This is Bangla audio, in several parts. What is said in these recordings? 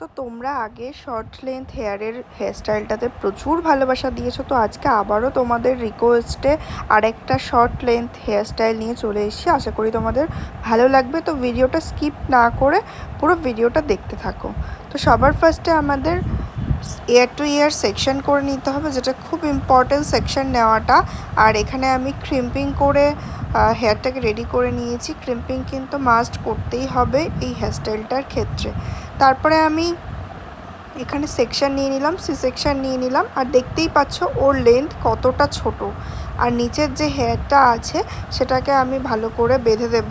তো তোমরা আগে শর্ট লেন্থ হেয়ারের হেয়ারস্টাইলটাতে প্রচুর ভালোবাসা দিয়েছ। তো আজকে আবারও তোমাদের রিকোয়েস্টে আরেকটা শর্ট লেন্থ হেয়ারস্টাইল নিয়ে চলে এসেছি। আশা করি তোমাদের ভালো লাগবে। তো ভিডিওটা স্কিপ না করে পুরো ভিডিওটা দেখতে থাকো। তো সবার ফার্স্টে আমাদের ইয়ার টু ইয়ার সেকশন করে নিতে হবে, যেটা খুব ইম্পর্টেন্ট সেকশন নেওয়াটা। আর এখানে আমি ক্রিম্পিং করে হেয়ারটাকে রেডি করে নিয়েছি। ক্রিম্পিং কিন্তু মাস্ট করতেই হবে এই হেয়ারস্টাইলটার ক্ষেত্রে। তারপরে আমি এখানে সেকশন নিয়ে নিলাম, সি সেকশন নিয়ে নিলাম। আর দেখতেই পাচ্ছ ওর লেন্থ কতটা ছোট। আর নিচের যে হেয়ারটা আছে, সেটাকে আমি ভালো করে বেঁধে দেব।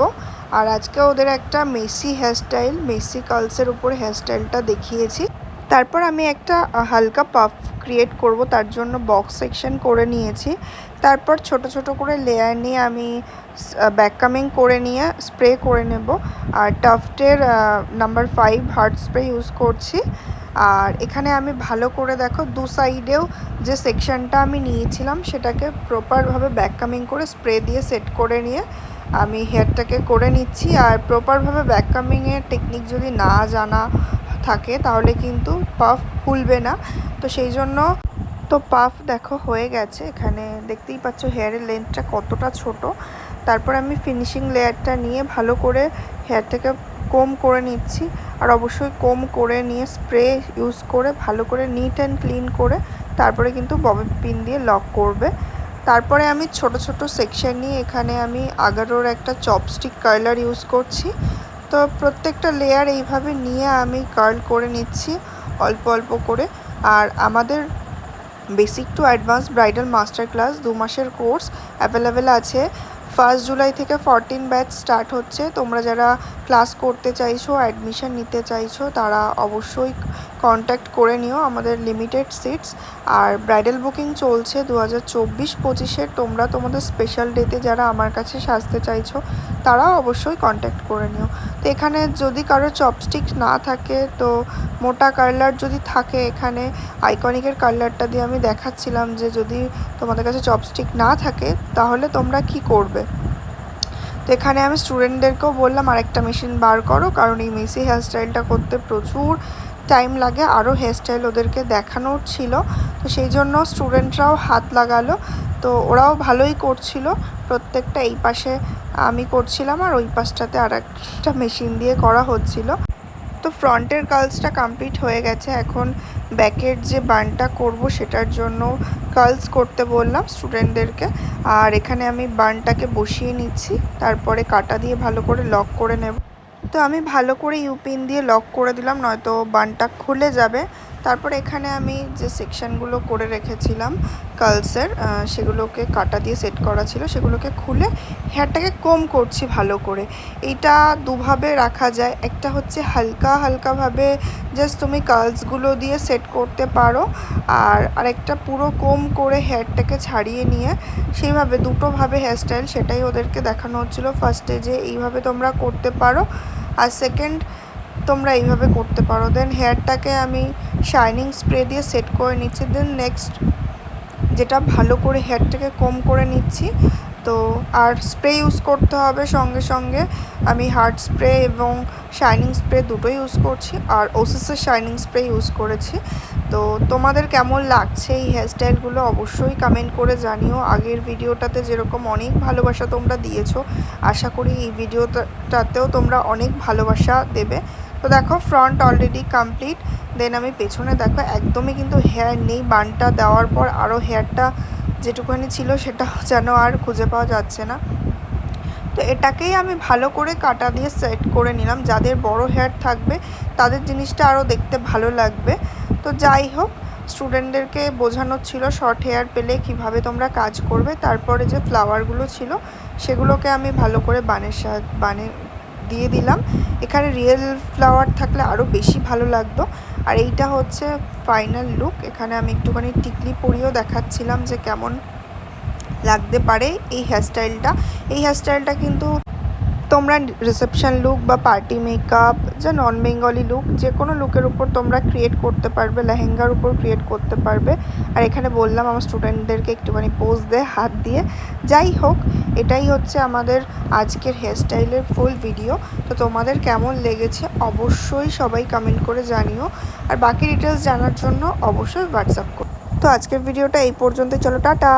আর আজকে ওদের একটা মেসি হেয়ারস্টাইল মেসি কার্লসের উপর হেয়ারস্টাইলটা দেখিয়েছি। তারপর আমি একটা হালকা পাফ ক্রিয়েট করব, তার জন্য বক্স সেকশন করে নিয়েছি। তারপর ছোট ছোট করে লেয়ার নিয়ে আমি ব্যাক কামিং করে নিয়ে স্প্রে করে নেব। আর টাফটের number five hard spray use করছি। আর এখানে আমি ভালো করে দেখো, দু সাইডেও যে সেকশনটা আমি নিয়েছিলাম, সেটাকে প্রপারভাবে ব্যাক কামিং করে স্প্রে দিয়ে সেট করে নিয়ে আমি হেয়ারটাকে করে নিচ্ছি। আর প্রপারভাবে ব্যাক কামিংয়ের টেকনিক যদি না জানা থাকে, তাহলে কিন্তু পাফ খুলবে না। তো সেই জন্য তো পাফ দেখো হয়ে গেছে। এখানে দেখতেই পাচ্ছ হেয়ারের লেন্থটা কতটা ছোট। তারপর আমি ফিনিশিং লেয়ারটা নিয়ে ভালো করে হেয়ারটাকে কম করে নিচ্ছি। আর অবশ্যই কম করে নিয়ে স্প্রে ইউজ করে ভালো করে নিট অ্যান্ড ক্লিন করে তারপরে কিন্তু ববে পিন দিয়ে লক করবে। তারপরে আমি ছোট ছোট সেকশন নিয়ে এখানে আমি আগারোর একটা চপস্টিক কার্লার ইউজ করছি। তো প্রত্যেকটা লেয়ার এইভাবে নিয়ে আমি কার্ল করে নিচ্ছি, অল্প অল্প করে। আর আমাদের basic to advance bridal master class দু মাসের কোর্স অ্যাভেলেবেল আছে। ফার্স্ট জুলাই থেকে ফরটিন ব্যাচ স্টার্ট হচ্ছে। তোমরা যারা ক্লাস করতে চাইছো অ্যাডমিশন নিতে চাইছো, তারা অবশ্যই কন্ট্যাক্ট করে নিও আমাদের লিমিটেড সিটস আর ব্রাইডাল বুকিং চলছে দু হাজার চব্বিশ পঁচিশে। তোমরা তোমাদের স্পেশাল ডেতে যারা আমার কাছে সাজতে চাইছো, তারাও অবশ্যই কন্ট্যাক্ট করে নিও। তো এখানে যদি কারও চপস্টিক না থাকে, তো মোটা কার্লার যদি থাকে এখানে আইকনিকের কার্লারটা দিয়ে আমি দেখাচ্ছিলাম যে যদি তোমাদের কাছে চপস্টিক না থাকে, তাহলে তোমরা কি করবে? তো এখানে আমি স্টুডেন্টদেরকেও বললাম, আরেকটা মেশিন বার করো, কারণ এই মেসি হেয়ারস্টাইলটা করতে প্রচুর টাইম লাগে আরও হেয়ারস্টাইল ওদেরকে দেখানোর ছিল। তো সেই জন্য স্টুডেন্টরাও হাত লাগালো। তো ওরাও ভালোই করছিল। প্রত্যেকটা এই পাশে আমি করছিলাম আর ওই পাশটাতে আর একটা মেশিন দিয়ে করা হচ্ছিল। তো ফ্রন্টের কার্লসটা কমপ্লিট হয়ে গেছে। এখন ব্যাকের যে বানটা করব সেটার জন্য কার্লস করতে বললাম স্টুডেন্টদেরকে আর এখানে আমি বানটাকে বসিয়ে নিচ্ছি। তারপরে কাটা দিয়ে ভালো করে লক করে নেব। তো আমি ভালো করে ইউপিন দিয়ে লক করে দিলাম, নয়তো বানটা খুলে যাবে। তারপর এখানে আমি যে সেকশানগুলো করে রেখেছিলাম কার্লসের সেগুলোকে কাটা দিয়ে সেট করা ছিল, সেগুলোকে খুলে হেয়ারটাকে কম করছি ভালো করে। এইটা দুভাবে রাখা যায়, একটা হচ্ছে হালকা হালকাভাবে জাস্ট তুমি কার্লসগুলো দিয়ে সেট করতে পারো, আর আরেকটা পুরো কম করে হেয়ারটাকে ছাড়িয়ে নিয়ে সেইভাবে দুটোভাবে হেয়ারস্টাইল সেটাই ওদেরকে দেখানো হচ্ছিল। ফার্স্টে যে এইভাবে তোমরা করতে পারো আর সেকেন্ড তোমরা এইভাবে করতে পারো। দেন হেয়ারটাকে আমি শাইনিং স্প্রে দিয়ে সেট করে নিচ্ছি। দেন নেক্সট যেটা ভালো করে হেয়ারটাকে কম করে নিচ্ছি তো আর স্প্রে ইউজ করতে হবে সঙ্গে সঙ্গে। আমি হার্ড স্প্রে এবং শাইনিং স্প্রে দুটো ইউজ করছি আর ওসিসের শাইনিং স্প্রে ইউজ করেছি। তো তোমাদের কেমন লাগছে এই হেয়ারস্টাইলগুলো অবশ্যই কমেন্ট করে জানিও। আগের ভিডিওটাতে যেরকম অনেক ভালোবাসা তোমরা দিয়েছ, আশা করি এই ভিডিওটাতেও তোমরা অনেক ভালোবাসা দেবে। তো দেখো ফ্রন্ট অলরেডি কমপ্লিট দেন আমি পেছনে দেখো, একদমই কিন্তু হেয়ার নেই। বানটা দেওয়ার পর আরও হেয়ারটা যেটুকুনি ছিল সেটা যেন আর খুঁজে পাওয়া যাচ্ছে না। তো এটাকেই আমি ভালো করে কাটা দিয়ে সেট করে নিলাম। যাদের বড় হেয়ার থাকবে, তাদের জিনিসটা আরও দেখতে ভালো লাগবে। তো যাই হোক স্টুডেন্টদেরকে বোঝানো ছিল শর্ট হেয়ার পেলে কীভাবে তোমরা কাজ করবে। তারপরে যে ফ্লাওয়ারগুলো ছিল, সেগুলোকে আমি ভালো করে বানের সাহায্য বানে দিয়ে দিলাম। এখানে রিয়েল ফ্লাওয়ার থাকলে আরও বেশি ভালো লাগতো। আর এইটা হচ্ছে ফাইনাল লুক এখানে আমি একটুখানি টিকলি পরিয়েও দেখাচ্ছিলাম যে কেমন লাগতে পারে এই হেয়ারস্টাইলটা এই হেয়ারস্টাইলটা কিন্তু তোমরা রিসেপশন লুক বা পার্টি মেকআপ যা নন বেঙ্গলি লুক যে কোনো লুকের উপর তোমরা ক্রিয়েট করতে পারবে, লেহেঙ্গার উপর ক্রিয়েট করতে পারবে। আর এখানে বললাম, আমার স্টুডেন্টদেরকে একটুখানি পোজ দেয়, হাত দিয়ে। যাই হোক, এটাই হচ্ছে আমাদের আজকের হেয়ারস্টাইলের ফুল ভিডিও তো তোমাদের কেমন লেগেছে অবশ্যই সবাই কমেন্ট করে জানিও। আর বাকি ডিটেলস জানার জন্য অবশ্যই হোয়াটসঅ্যাপ করো। তো আজকের ভিডিওটা এই পর্যন্ত চলো, টাটা!